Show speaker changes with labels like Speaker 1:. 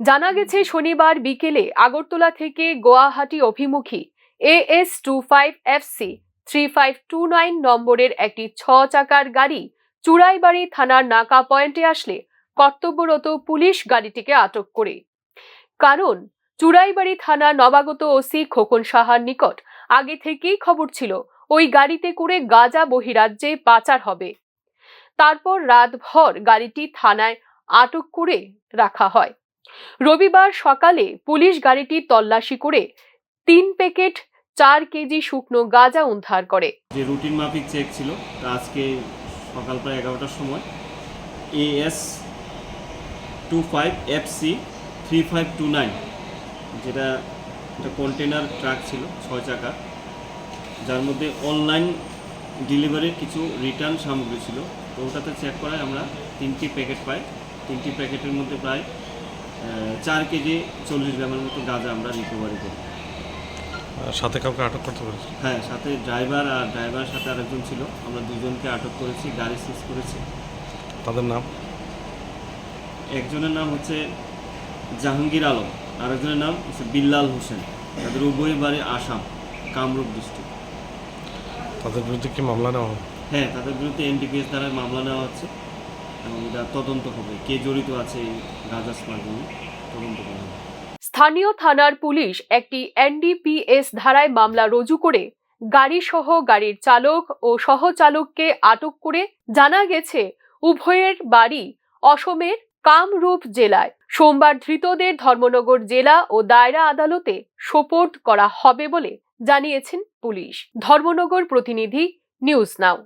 Speaker 1: জানা গেছে, শনিবার বিকেলে আগরতলা থেকে গুয়াহাটি অভিমুখী AS two five F C three five two nine নম্বরের একটি ছ চাকার গাড়ি চুড়াইবাড়ি থানার নাকা পয়েন্টে আসলে কর্তব্যরত পুলিশ গাড়িটিকে আটক করে। কারণ, চুড়াইবাড়ি থানার নবাগত ওসি খোকন সাহার নিকট আগে থেকেই খবর ছিল, ওই গাড়িতে করে গাজা বহিরাজ্যে পাচার হবে। তারপর রাতভর গাড়িটি থানায় আটক করে রাখা হয়। রবিবার সকালে পুলিশ গাড়িটি তল্লাশি করে তিন প্যাকেট চার কেজি শুকনো গাঁজা উদ্ধার করে।
Speaker 2: যে রুটিন মাফিক চেক ছিল আজকে সকাল প্রায় এগারোটার সময় A S two five F C three five two nine যেটা একটা কন্টেনার ট্রাক ছিল, ছয় চাকা যার মধ্যে অনলাইন ডেলিভারির কিছু রিটার্ন সামগ্রী ছিল। ওটাতে চেক করায় আমরা তিনটি প্যাকেট পাই। তিনটি প্যাকেটের মধ্যে প্রায় চার কেজি চল্লিশ গ্রামের মতো গাঁজা আমরা রিকভারি করি।
Speaker 3: সাথে কাউকে আটক করতে পেরেছি
Speaker 2: হ্যাঁ সাথে ড্রাইভার আর ড্রাইভারের সাথে আরেকজন ছিল। আমরা দুজনকে আটক করেছি গাড়ি সিজ করেছি।
Speaker 3: তাদের নাম?
Speaker 2: একজনের নাম হচ্ছে জাহাঙ্গীর আলম আরেকজনের নাম হচ্ছে বিল্লাল হোসেন। তাদের উভয় বাড়ি আসাম কামরূপ ডিস্ট্রিক্ট
Speaker 3: তাদের বিরুদ্ধে কি মামলা নেওয়া হবে?
Speaker 2: হ্যাঁ তাদের বিরুদ্ধে এনডিপিএস দ্বারা মামলা নেওয়া হচ্ছে। এবং এটা তদন্ত হবে। কে জড়িত আছে তদন্ত করা হবে।
Speaker 1: স্থানীয় থানার পুলিশ একটি এনডিপিএস ধারায় মামলা রুজু করে গাড়ি সহ গাড়ির চালক ও সহচালককে আটক করে জানা গেছে, উভয়ের বাড়ি অসমের কামরূপ জেলায়। সোমবার ধৃতদের ধর্মনগর জেলা ও দায়রা আদালতে সোপোর্ট করা হবে বলে জানিয়েছেন পুলিশ। ধর্মনগর প্রতিনিধি নিউজ নাও।